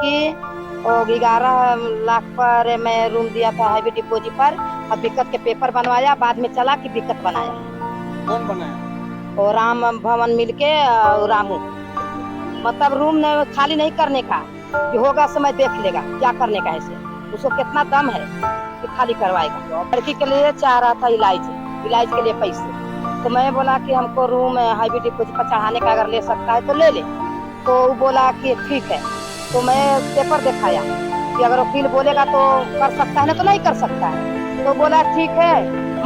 कि ग्यारह लाख पर मैं रूम दिया था हैवी डिपोजिट पर। अब दिक्कत के पेपर बनवाया बाद में चला कि दिक्कत बनाया। कौन बनाया? और राम भवन मिलके और रामू। मतलब रूम ने खाली नहीं करने का कि होगा समय देख लेगा क्या करने का है इसे। उसको कितना दम है कि खाली करवाएगा। लड़की के लिए चाह रहा था इलाज इलाज के लिए पैसे। तो मैं बोला कि हमको रूम हैवी डिपोजिट पर चढ़ाने का अगर ले सकता है तो ले ले। तो वो बोला कि ठीक है। तो मैं पेपर दिखाया कि अगर वकील बोलेगा तो कर सकता है ना तो नहीं कर सकता है। तो बोला, ठीक है,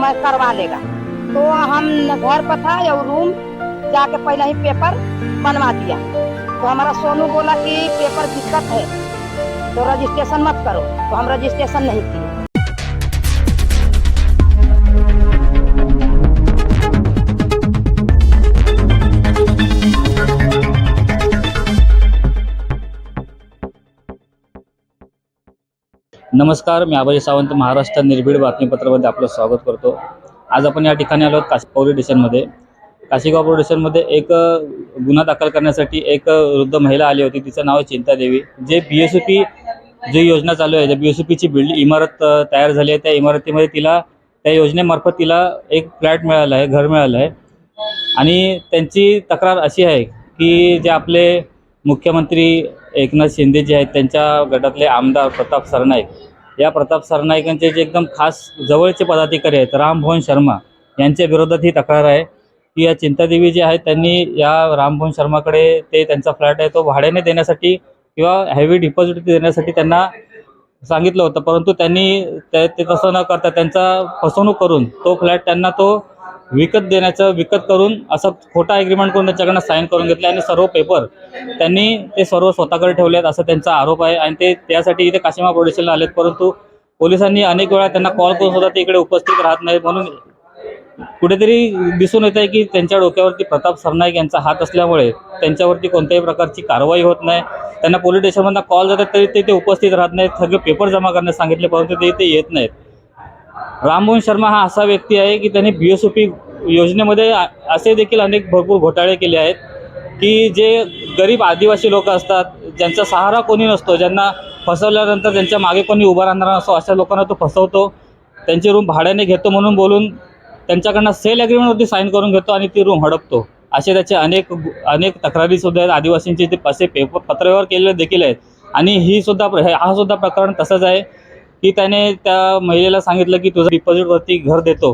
मैं करवा लेगा। तो हम घर पर था या रूम जाके पहले ही पेपर बनवा दिया। तो हमारा सोनू बोला कि पेपर दिक्कत है तो रजिस्ट्रेशन मत करो। तो हम रजिस्ट्रेशन नहीं किए। नमस्कार मी आबाजी सावंत महाराष्ट्र निर्भीड बातमीपत्रामध्ये आपलं स्वागत करतो. आज आपण या ठिकाणी आलो काशी पोलीस स्टेशनमध्ये काशीगाव पोलीस स्टेशनमध्ये एक गुन्हा दाखल करण्यासाठी एक वृद्ध महिला आली होती. तिचं नाव आहे चिंतादेवी जे बी एस पी जी योजना चालू आहे त्या बी एस पीची बिल्डिंग इमारत तयार झाली आहे त्या इमारतीमध्ये तिला त्या योजनेमार्फत तिला एक फ्लॅट मिळाला आहे घर मिळालं आहे. आणि त्यांची तक्रार अशी आहे की जे आपले मुख्यमंत्री एकनाथ शिंदे जे आहेत त्यांच्या गटातले आमदार प्रताप सरनाईक. या प्रताप सरनाईकांचे जे एकदम खास जवळचे पदाधिकारी आहेत रामभवन शर्मा यांच्या विरोधात ही तक्रार आहे. की या चिंतादेवी जे आहेत त्यांनी या रामभवन शर्माकडे ते त्यांचा फ्लॅट आहे तो भाड्याने देण्यासाठी किंवा हॅवी डिपॉझिट देण्यासाठी त्यांना सांगितलं होतं. परंतु त्यांनी ते ते तसं न करता त्यांचा फसवणूक करून तो फ्लॅट त्यांना तो विकत देण्याचं विकत करून असं खोटा ॲग्रीमेंट करून त्यांच्याकडनं साईन करून घेतले आणि सर्व पेपर त्यांनी ते सर्व स्वतःकडे ठेवले आहेत असं त्यांचा आरोप आहे आणि ते त्यासाठी इथे काशिमा पोलिसांना आलेत. परंतु पोलिसांनी अनेक वेळा त्यांना कॉल करून सुद्धा ते इकडे उपस्थित राहत नाहीत. म्हणून कुठेतरी दिसून येत आहे की त्यांच्या डोक्यावरती प्रताप सरनाईक यांचा हात असल्यामुळे त्यांच्यावरती कोणत्याही प्रकारची कारवाई होत नाही. त्यांना पोलीस स्टेशनमधनं कॉल जातात तरी ते ते उपस्थित राहत नाहीत. सगळे पेपर जमा करण्यास सांगितले परंतु ते इथे येत नाहीत. राममोहन शर्मा हा असा व्यक्ती आहे की त्यांनी बी एस ओ पी योजनेमध्ये असे देखील अनेक भरपूर घोटाळे केले आहेत की जे गरीब आदिवासी लोक असतात ज्यांचा सहारा कोणी नसतो ज्यांना फसवल्यानंतर त्यांच्या मागे कोणी उभा राहणार नसतो अशा लोकांना तो फसवतो. त्यांची रूम भाड्याने घेतो म्हणून बोलून त्यांच्याकडनं सेल ॲग्रीमेंटवरती साईन करून घेतो आणि ती रूम हडपतो. असे त्याचे अनेक अनेक तक्रारीसुद्धा आहेत. आदिवासींचे ते असे पेपर पत्रव्यवहार केलेले देखील आहेत. आणि ही सुद्धा प्र- हे- हा सुद्धा प्रकरण तसंच आहे. की त्याने त्या महिलेला सांगितलं की तुझं डिपॉझिटवरती घर देतो.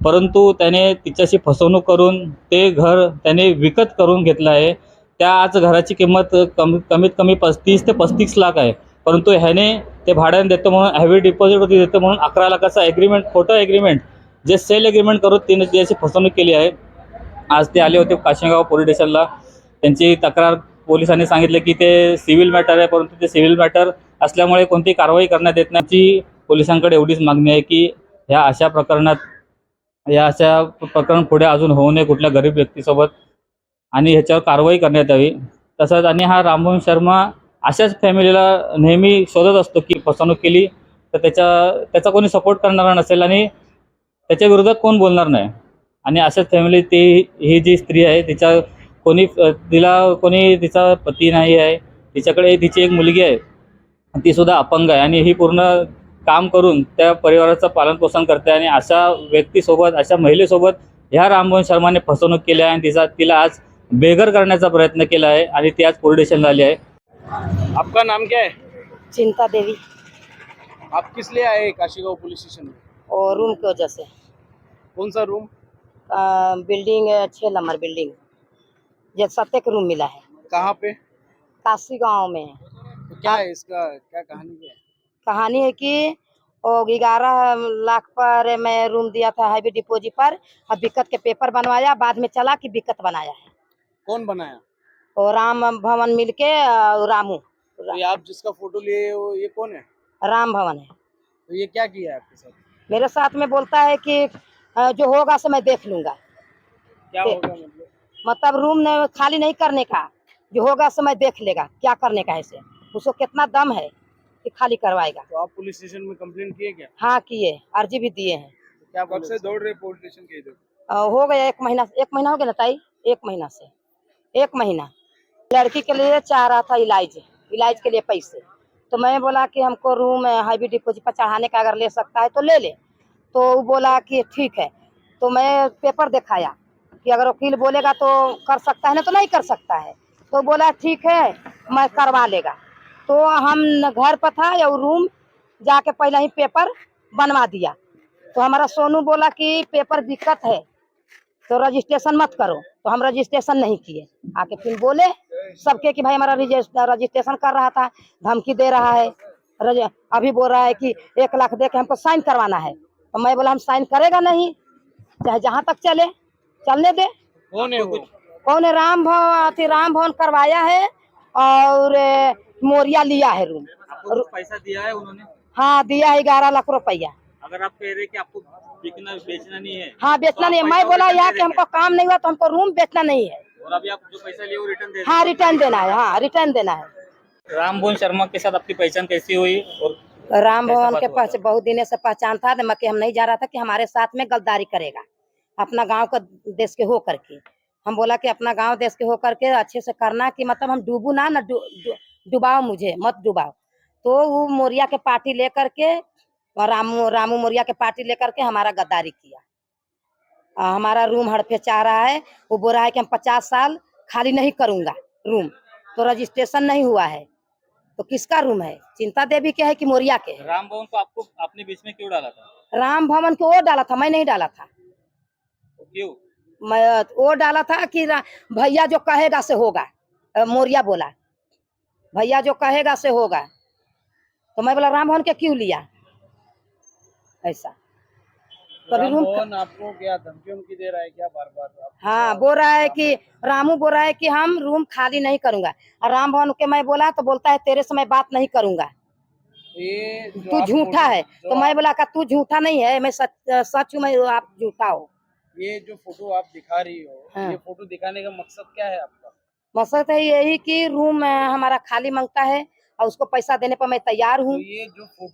परंतु त्याने तिच्याशी फसवणूक करून ते घर त्याने विकत करून घेतलं आहे. त्या आज घराची किंमत कमी कमीत कमी पस्तीस ते पस्तीस लाख आहे. परंतु ह्याने ते भाड्याने देतो म्हणून हॅवी डिपॉझिटवरती देतो म्हणून अकरा लाखाचा ॲग्रीमेंट खोटं ॲग्रीमेंट जे सेल ॲग्रीमेंट करून तिने त्याची फसवणूक केली आहे. आज ते आले होते काशिगाव पोलीस स्टेशनला त्यांची तक्रार पोलिसांनी सांगितलं की ते सिव्हिल मॅटर आहे परंतु ते सिव्हिल मॅटर असल्यामुळे कोणती कारवाई करण्यात येत नाही. ची पोलिसांकडे एवढीच मागणी आहे की ह्या अशा प्रकरणात या अशा प्रकरण पुढे अजून होऊ नये कुठल्या गरीब व्यक्तीसोबत. आणि ह्याच्यावर कारवाई करण्यात यावी. तसंच आणि हा राममोहन शर्मा अशाच फॅमिलीला नेहमी शोधत असतो की फसवणूक केली तर त्याच्या त्याचा कोणी सपोर्ट करणारा नसेल आणि त्याच्या विरोधात कोण बोलणार नाही. आणि अशाच फॅमिली ती ही जी स्त्री आहे तिच्या कोणी तिला कोणी तिचा पती नाही आहे. तिच्याकडे तिची एक मुलगी आहे. ती सुद्धा अपंग आहे. आणि ही पूर्ण काम करून त्या परिवाराचं पालनपोषण करते आणि अशा व्यक्तीसोबत अशा महिलेसोबत ह्या राममोहन शर्माने फसवणूक केली आहे आणि तिचा तिला आज बेघर करण्याचा प्रयत्न केला आहे आणि ती आज पोलीस स्टेशनला आली आहे. आपका नाम क्या है? चिंता देवी. आप किस लिए आए काशीगांव पुलिस स्टेशन में? और रूम की वजह से. कौन सा रूम अ, बिल्डिंग छः नंबर बिल्डिंग जे सत्य रूम मिला है. कहाँ पे? काशी गांव में. तो क्या है। इसका क्या कहानी है? कहानी है कि ग्यारह लाख पर मैं रूम दिया था हैवी डिपोजिट पर अब दिक्कत के पेपर बनवाया बाद में चला कि दिक्कत बनाया है। कौन बनाया? और राम भवन मिलके और रामू। तो ये आप जिसका फ़ोटो लिए हो ये कौन है? राम भवन है। तो ये क्या किया है आपके साथ? मेरे साथ में बोलता है कि जो होगा सो मैं देख लूँगा। क्या ते- होगा मतलब? मतलब रूम खाली नहीं करने का जो होगा सो मैं देख लेगा क्या करने का है इसे। उसको कितना दम है कि खाली करवाएगा। तो आप पुलिस स्टेशन में कंप्लेन किए क्या? हाँ किए अर्जी भी दिए हैं। तो क्या कब से दौड़ रहे पुलिस स्टेशन के इधर? हो गया एक महीना एक महीना हो गया ना ताई? एक महीना से एक महीना। लड़की के लिए चाह रहा था इलाज इलाज के लिए पैसे। तो मैं बोला कि हमको रूम हाईवी डिपोजिट पर चढ़ाने का अगर ले सकता है तो ले ले। तो वो बोला कि ठीक है। तो मैं पेपर दिखाया कि अगर वकील बोलेगा तो कर सकता है ना तो नहीं कर सकता है। तो बोला ठीक है मैं करवा लेगा। तो हम घर पर था या रूम जाके पहले ही पेपर बनवा दिया। तो हमारा सोनू बोला कि पेपर दिक्कत है तो रजिस्ट्रेशन मत करो। तो हम रजिस्ट्रेशन नहीं किए। आके फिर बोले सबके कि भाई हमारा रजिस्ट्रेशन कर रहा था धमकी दे रहा है। रज, अभी बोल रहा है कि एक लाख दे के हमको साइन करवाना है। तो मैं बोला हम साइन करेगा नहीं। चाहे जहाँ तक चले चलने दे। कौन है राम भवन राम भवन करवाया है। और मोरिया लिया है रूम। आपको कुछ पैसा दिया है उन्होंने? हाँ दिया है ग्यारह लाख रुपया। अगर आप कह रहे कि आपको बिकना बेचना नहीं है हाँ बेचना तो नहीं है। मैं बोला यहाँ कि हमको काम नहीं हुआ तो हमको रूम बेचना नहीं है। और अभी आप जो पैसा लिए वो रिटर्न दे हाँ रिटर्न देना है हाँ रिटर्न देना है। राम भुवन शर्मा के साथ आपकी पहचान कैसी हुई और राम भवन के पास बहुत दिन से पहचान था मके हम नहीं जा रहा था कि हमारे साथ में गलदारी करेगा अपना गाँव का देश के हो करके हम बोला कि अपना गाँव देश के हो करके अच्छे से करना कि मतलब हम डूबू ना ना डुबाओ मुझे मत डुबाओ। तो वो मोरिया के पार्टी लेकर के और रामू रामू मोरिया के पार्टी लेकर के हमारा गद्दारी किया। आ, हमारा रूम हड़पे चाह रहा है वो बोल रहा है कि हम पचास साल खाली नहीं करूँगा रूम तो रजिस्ट्रेशन नहीं हुआ है। तो किसका रूम है? चिंता देवी के है कि मोरिया के है? राम भवन को आपको अपने बीच में क्यों डाला था? राम भवन को वो डाला था मैं नहीं डाला था। क्यों? मैं वो डाला था कि भैया जो कहेगा से होगा। मोरिया बोला भैया जो कहेगा से होगा। तो मैं बोला राम भवन के क्यों लिया? ऐसा। कभी राम रूम आपको क्या धमकी उमकी दे रहा है क्या बार बार? हाँ बोल रहा है कि रामू बोल रहा है कि हम रूम खाली नहीं करूँगा। और राम भवन के मैं बोला तो बोलता है तेरे से मैं बात नहीं करूँगा। तू झूठा है। तो मैं बोला का तू झूठा नहीं है मैं सच सच हूँ मैं आप झूठा हो। ये जो फ़ोटो आप दिखा रही हो हाँ। ये फ़ोटो दिखाने का मकसद क्या है आपका मकसद है यही कि रूम हमारा खाली माँगता है और उसको पैसा देने पर मैं तैयार हूँ तो ये जो फ़ोटो